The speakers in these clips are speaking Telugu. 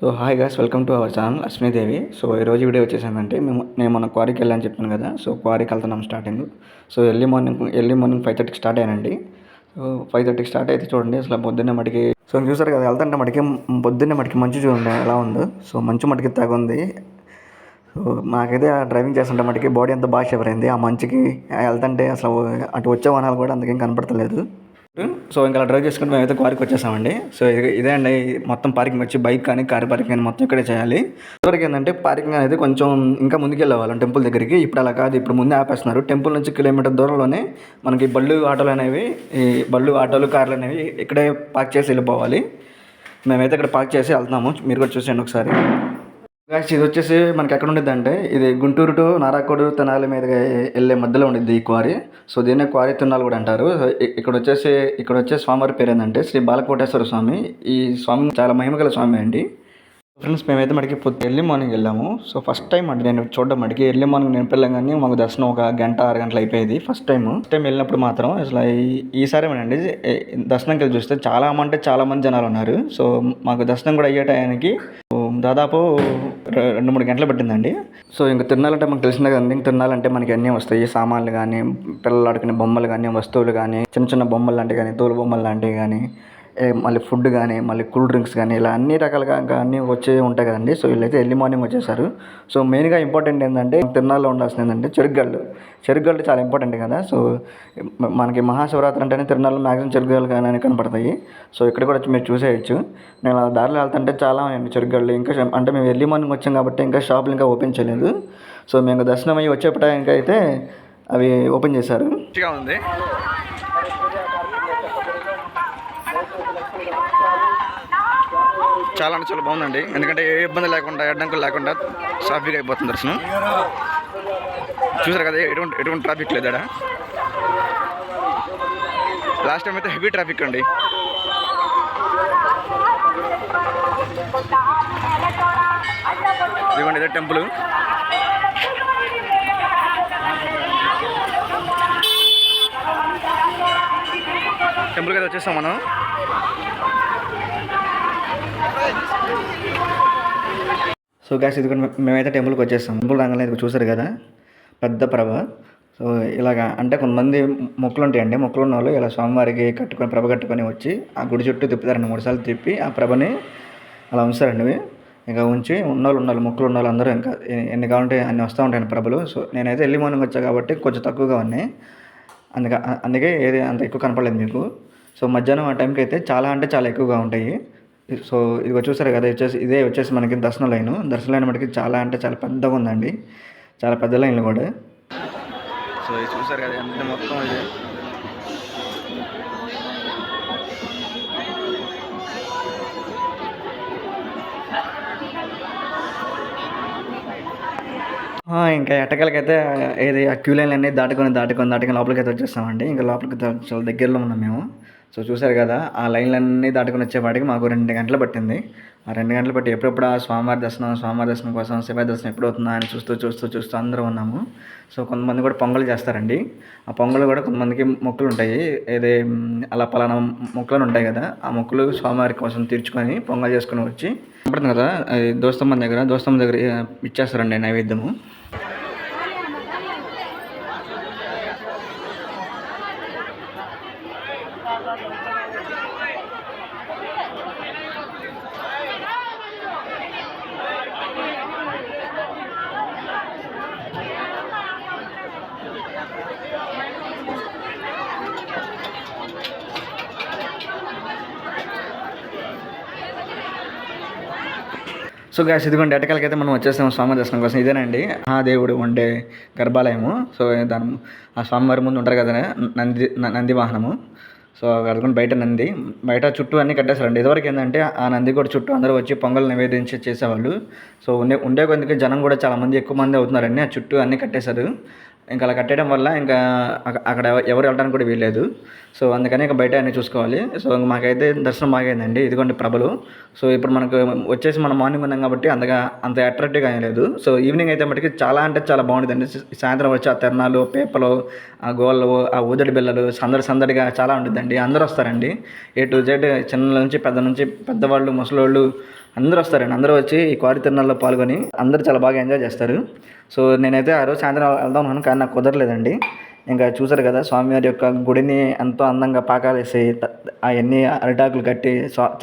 So hi guys welcome to our channel Lakshmidevi so ఈరోజు వీడియో వచ్చేసిందంటే మేము నేను మన క్వారీకి వెళ్ళాలని చెప్పాను కదా సో క్వారీకి వెళ్తున్నాం starting so early morning early morning five థర్టీకి స్టార్ట్ అయ్యానండి. సో ఫైవ్ థర్టీకి స్టార్ట్ అయితే చూడండి అసలు పొద్దున్నే మటుకి సో చూసారు కదా వెళ్తుంటే మటుకి పొద్దున్నే మటుకి మంచు చూడండి ఎలా ఉందో. సో మంచు మటుకి తగ్గుంది సో నాకైతే ఆ డ్రైవింగ్ చేస్తుంటే మటుకి బాడీ అంతా బాగా షివర్ అయింది. ఆ మంచుకి వెళ్తుంటే అసలు అటు వచ్చే వాహనాలు కూడా అందుకేం కనపడతలేదు. Hmm? సో ఇంకా అలా డ్రైవ్ చేసుకుని మేమైతే క్వారీకి వచ్చేసామండి. సో ఇదే అండి. మొత్తం పార్కింగ్ వచ్చి బైక్ కానీ కార్ పార్కింగ్ కానీ మొత్తం ఇక్కడే చేయాలి. ఇప్పటికి ఏంటంటే పార్కింగ్ అనేది కొంచెం ఇంకా ముందుకు వెళ్ళేవాళ్ళం టెంపుల్ దగ్గరికి. ఇప్పుడు అలా కాదు. ఇప్పుడు ముందే ఆపేస్తున్నారు. టెంపుల్ నుంచి కిలోమీటర్ దూరంలోనే మనకి బళ్ళు ఆటోలు అనేవి ఈ బళ్ళు ఆటోలు కార్లు అనేవి ఇక్కడే పార్క్ చేసి వెళ్ళిపోవాలి. మేమైతే ఇక్కడ పార్క్ చేసి వెళ్తున్నాము. మీరు కూడా చూసేయండి ఒకసారి. గాయస్ ఇది వచ్చేసి మనకి ఎక్కడ ఉండిద్ది అంటే ఇది గుంటూరు టు నారాకోడు తెనాలి మీదుగా వెళ్ళే మధ్యలో ఉండిద్ది ఈ క్వారీ. సో దీన్నే క్వారీ తిన్నాలు కూడా అంటారు. ఇక్కడ వచ్చేసి ఇక్కడ వచ్చే స్వామివారి పేరు ఏంటంటే శ్రీ బాలకోటేశ్వర స్వామి. ఈ స్వామి చాలా మహిమగల స్వామి అండి. ఫ్రెండ్స్ మేమైతే మనకి పొద్దు ఎర్లీ మార్నింగ్ వెళ్ళాము. సో ఫస్ట్ టైం అంటే నేను చూడడం మటుకి. ఎర్లీ మార్నింగ్ నేను వెళ్ళాం కానీ మాకు దర్శనం ఒక గంట ఆరు గంటలు అయిపోయేది ఫస్ట్ టైం. ఫస్ట్ టైం వెళ్ళినప్పుడు మాత్రం అసలు ఈ- ఈసారి అండి దర్శనంకి వెళ్ళి చూస్తే చాలా అంటే చాలా మంది జనాలు ఉన్నారు. సో మాకు దర్శనం కూడా అయ్యే టయానికి దాదాపు రెండు మూడు గంటలు పట్టిందండి. సో ఇంకా తిరణాలంటే మనకు తెలిసిందే కదండి ఇంక తిరణాలంటే మనకి అన్నీ వస్తాయి. సామాన్లు కానీ పిల్లలు ఆడుకునే బొమ్మలు కానీ వస్తువులు కానీ చిన్న చిన్న బొమ్మలు లాంటివి కానీ తోలు బొమ్మలు లాంటివి కానీ మళ్ళీ ఫుడ్ కానీ మళ్ళీ కూల్ డ్రింక్స్ కానీ ఇలా అన్ని రకాలుగా ఇంకా అన్నీ వచ్చే ఉంటాయి కదండి. సో వీళ్ళైతే ఎర్లీ మార్నింగ్ వచ్చేసారు. సో మెయిన్గా ఇంపార్టెంట్ ఏంటంటే తిరునాళ్ళలో ఉండాల్సింది ఏంటంటే చెరుగళ్ళు చెరుగళ్ళు చాలా ఇంపార్టెంట్ కదా. సో మనకి మహాశివరాత్రి అంటేనే తిరునాళ్ళు మ్యాక్సిమం చెరుగళ్ళు కానీ కనపడతాయి. సో ఇక్కడ కూడా వచ్చి మీరు చూసేయచ్చు. నేను అలా దారిలో వెళ్తుంటే చాలా ఉన్నాయండి చెరుగళ్ళు ఇంకా అంటే మేము ఎర్లీ మార్నింగ్ వచ్చాం కాబట్టి ఇంకా షాపులు ఇంకా ఓపెన్ చేయలేదు. సో మేము దర్శనం అయ్యి వచ్చేప్పటికైతే అయితే అవి ఓపెన్ చేశారు. ఉంది. చాలా అంటే చాలా బాగుందండి. ఎందుకంటే ఏ ఇబ్బంది లేకుండా అడ్డంకులు లేకుండా సాఫీగా అయిపోతుంది దర్శనం. చూసారు కదా ఎటువంటి ఎటువంటి ట్రాఫిక్ లేదు ఆడ. లాస్ట్ టైం అయితే హెవీ ట్రాఫిక్ అండి. ఇదిగోండి ఇదే టెంపుల్ టెంపుల్కి అయితే వచ్చేస్తాం మనం. సో గ్యాస్ ఇది మేమైతే టెంపుల్కి వచ్చేస్తాం టెంపుల్ రాగానే ఇది చూసారు కదా? పెద్ద ప్రభ. సో ఇలాగా అంటే కొంతమంది మొక్కలు ఉంటాయండి. మొక్కలు ఉన్న వాళ్ళు ఇలా స్వామివారికి కట్టుకొని ప్రభ కట్టుకొని వచ్చి ఆ గుడి చుట్టూ తిప్పుతారండి మూడు సార్లు తిప్పి ఆ ప్రభని అలా ఉంచారండి ఇంకా ఉంచి ఉన్నోళ్ళు ఉన్నోళ్ళు మొక్కలు ఉన్న వాళ్ళు అందరూ ఇంకా ఎన్ని కావాలంటే అన్ని వస్తూ ఉంటాయండి ప్రభలు. సో నేనైతే వెళ్ళి మార్నింగ్ వచ్చా కాబట్టి కొంచెం తక్కువగా ఉన్నాయి. అందుకే అందుకే ఏది అంత ఎక్కువ కనపడలేదు మీకు. సో మధ్యాహ్నం ఆ టైంకి అయితే చాలా అంటే చాలా ఎక్కువగా ఉంటాయి. సో ఇది చూసారు కదా వచ్చేసి ఇదే వచ్చేసి మనకి దర్శన లైన్. దర్శన లైన్ మనకి చాలా అంటే చాలా పెద్దగా ఉందండి. చాలా పెద్ద లైన్లు కూడా. సో ఇది చూసారు కదా ఎంత మొత్తం ఇది. ఇంకా ఎట్టకలకైతే ఏది ఆ క్యూ లైన్ అన్నీ దాటుకొని దాటుకొని దాటుకొని లోపలికి అయితే వచ్చేస్తామండి. ఇంకా లోపలికి చాలా దగ్గరలో ఉన్నాం మేము. సో చూసారు కదా ఆ లైన్లన్నీ దాటుకొని వచ్చేపాటికి మాకు రెండు గంటలు పట్టింది. ఆ రెండు గంటలు పట్టి ఎప్పుడెప్పుడు ఆ స్వామివారి దర్శనం స్వామివారి దర్శనం కోసం శివ దర్శనం ఎప్పుడు అవుతుందా అని చూస్తూ చూస్తూ చూస్తూ అందరూ ఉన్నాము. సో కొంతమంది కూడా పొంగలు చేస్తారండి. ఆ పొంగలు కూడా కొంతమందికి మొక్కులు ఉంటాయి. ఏదే అలా పలానా మొక్కలు ఉంటాయి కదా ఆ మొక్కలు స్వామివారి కోసం తీర్చుకొని పొంగల్ చేసుకొని వచ్చి పడుతుంది కదా దోస్తమ్మ దగ్గర దోస్తమ్మ దగ్గర ఇచ్చేస్తారండి నైవేద్యము. సో గ్యాస్ ఇదిగోండి ఎటకాలకైతే మనం వచ్చేసాము స్వామి దర్శనం కోసం ఇదేనండి. మహాదేవుడు ఉండే గర్భాలయము. సో దాని ఆ స్వామివారి ముందు ఉంటారు కదా నంది నంది వాహనము. సో అక్కడ బయట నంది బయట చుట్టూ అన్నీ కట్టేశారండి. ఇదివరకు ఏంటంటే ఆ నంది కూడా చుట్టూ అందరూ వచ్చి పొంగల్ నివేదించి చేసేవాళ్ళు. సో ఉండే ఉండే కొద్దిగా జనం కూడా చాలామంది ఎక్కువ మంది అవుతున్నారండి. ఆ చుట్టూ అన్నీ కట్టేశారు. ఇంకా అలా కట్టేయడం వల్ల ఇంకా అక్కడ ఎవరు వెళ్ళడానికి కూడా వీల్లేదు. సో అందుకని ఇంకా బయట అన్నీ చూసుకోవాలి. సో ఇంక మాకైతే దర్శనం బాగైందండి ఇదిగోండి ప్రభలు. సో ఇప్పుడు మనకు వచ్చేసి మనం మార్నింగ్ ఉన్నాం కాబట్టి అంతగా అంత అట్రాక్టివ్గా ఏం లేదు. సో ఈవినింగ్ అయితే మటుకి చాలా అంటే చాలా బాగుంటుందండి సాయంత్రం వచ్చి ఆ తిరణాలు పేపలు ఆ గోళ్ళు ఆ ఊదడి బిల్లలు సందడి సందడిగా చాలా ఉంటుందండి అందరూ వస్తారండి. ఏ టు జెడ్ చిన్న నుంచి పెద్ద నుంచి పెద్దవాళ్ళు ముసలోళ్ళు అందరూ వస్తారండి. అందరూ వచ్చి ఈ క్వారీ తిరణాల్లో పాల్గొని అందరూ చాలా బాగా ఎంజాయ్ చేస్తారు. సో నేనైతే ఆ రోజు సాయంత్రం వెళ్దాం అనుకున్నాను కానీ నాకు కుదరలేదండి. ఇంకా చూసారు కదా స్వామివారి యొక్క గుడిని ఎంతో అందంగా పాకాలేసి అవన్నీ అరిటాకులు కట్టి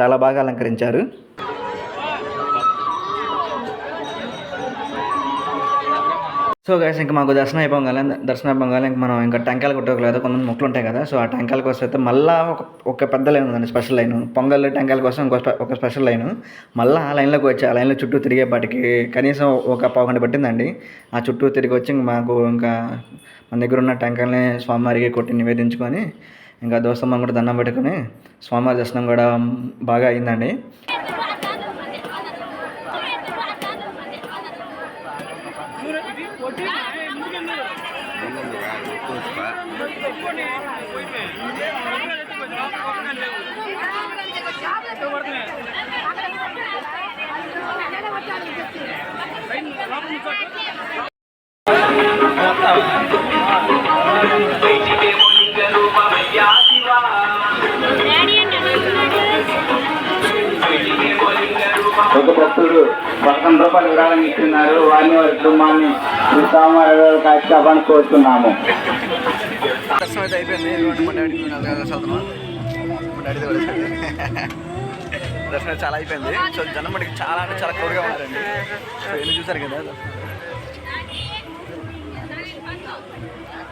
చాలా బాగా అలంకరించారు. సో గైస్ ఇంకా మాకు దర్శనం అయిపోగానే దర్శనం అయిపోగానే ఇంకా మనం ఇంకా టెంకాయలు కొట్టుకోలేదు కదా కొంతమంది మొక్కలు ఉంటాయి కదా సో ఆ టెంకాయల కోసం అయితే మళ్ళీ ఒక ఒక పెద్ద లైన్ ఉందండి స్పెషల్ లైన్. పొంగల్ టెంకాయల కోసం ఇంకో స్పె- ఒక స్పెషల్ లైన్. మళ్ళీ ఆ లైన్లోకి వచ్చి ఆ లైన్లో చుట్టూ తిరిగేపాటికి కనీసం ఒక పావు గంట పట్టిందండి. ఆ చుట్టూ తిరిగి వచ్చి ఇంకా మాకు ఇంకా మన దగ్గర ఉన్న టెంకాయలని స్వామివారికి కొట్టి నివేదించుకొని ఇంకా దోస్తమ్మని కూడా దండం పెట్టుకొని స్వామివారి దర్శనం కూడా బాగా అయిందండి. ఒక భక్తుడు పదకొండు రూపాయలు విరాళం ఇస్తున్నారు వారిని వారి కుటుంబాన్ని శ్రీస్వామివారి కాక్షాపాన్ని కోరుతున్నాము. అయితే అయిపోయింది. మా డాడీ మా దర్శనం చాలా అయిపోయింది. సో జనం మనకి చాలా అంటే చాలా క్రౌడ్గా ఉన్నారండి. సో ఎన్ని చూసారు కదా.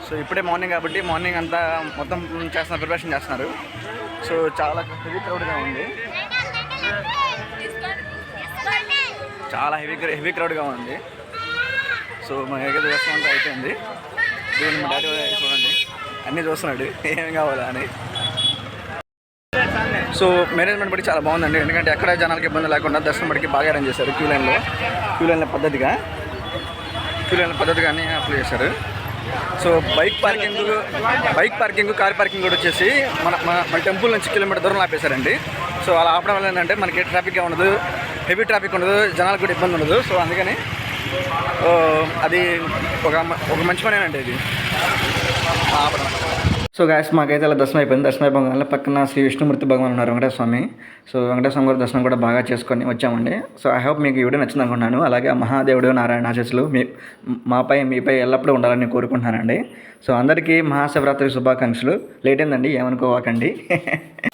సో ఇప్పుడే మార్నింగ్ కాబట్టి మార్నింగ్ అంతా మొత్తం చేస్తున్నారు ప్రిపరేషన్ చేస్తున్నారు. సో చాలా హెవీ క్రౌడ్గా ఉంది. చాలా హెవీ హెవీ క్రౌడ్గా ఉంది. సో మా దగ్గర దర్శనం అంతా అయిపోయింది. మా డాడీ చూడండి. అన్నీ చూస్తున్నాడు. ఏం కావాలా అని. సో మేనేజ్మెంట్ బట్టి చాలా బాగుందండి. ఎందుకంటే ఎక్కడ జనాలకి ఇబ్బంది లేకుండా దర్శనం బట్టి బాగా అరేంజ్ చేశారు క్యూ లైన్లో. క్యూ లైన్ల పద్ధతిగా. క్యూ లైన్ల పద్ధతిగానే అప్లై చేశారు. So bike parking bike parking car parking కూడా వచ్చేసి మన మన టెంపుల్ నుంచి కిలోమీటర్ దూరం ఆపేశారండి. సో అలా ఆపడం వల్ల ఏంటంటే మనకి ట్రాఫిక్ ఉండదు హెవీ ట్రాఫిక్ ఉండదు జనాలకు కూడా ఇబ్బంది ఉండదు. సో అందుకని అది ఒక ఒక మంచి పనేనండి ఇది. ఆపడం. సో గాయస్ మాకైతే అలా దర్శనం అయిపోయింది. దర్శనం అయిపోగానే పక్కన శ్రీ విష్ణుమూర్తి భగవాన్ ఉన్నారు వెంకటేశ్వర స్వామి సో వెంకటేశ్వర స్వామి గారి దర్శనం కూడా బాగా చేసుకొని వచ్చామండి. సో ఐ హోప్ మీకు ఈ వీడియో నచ్చింది అనుకుంటున్నాను. అలాగే మహాదేవుడు నారాయణ ఆశస్సులు మీ మాపై మీపై ఎల్లప్పుడూ ఉండాలని కోరుకుంటున్నానండి. సో అందరికీ మహాశివరాత్రి శుభాకాంక్షలు. లేట్ అయిందండి ఏమనుకోవాకండి.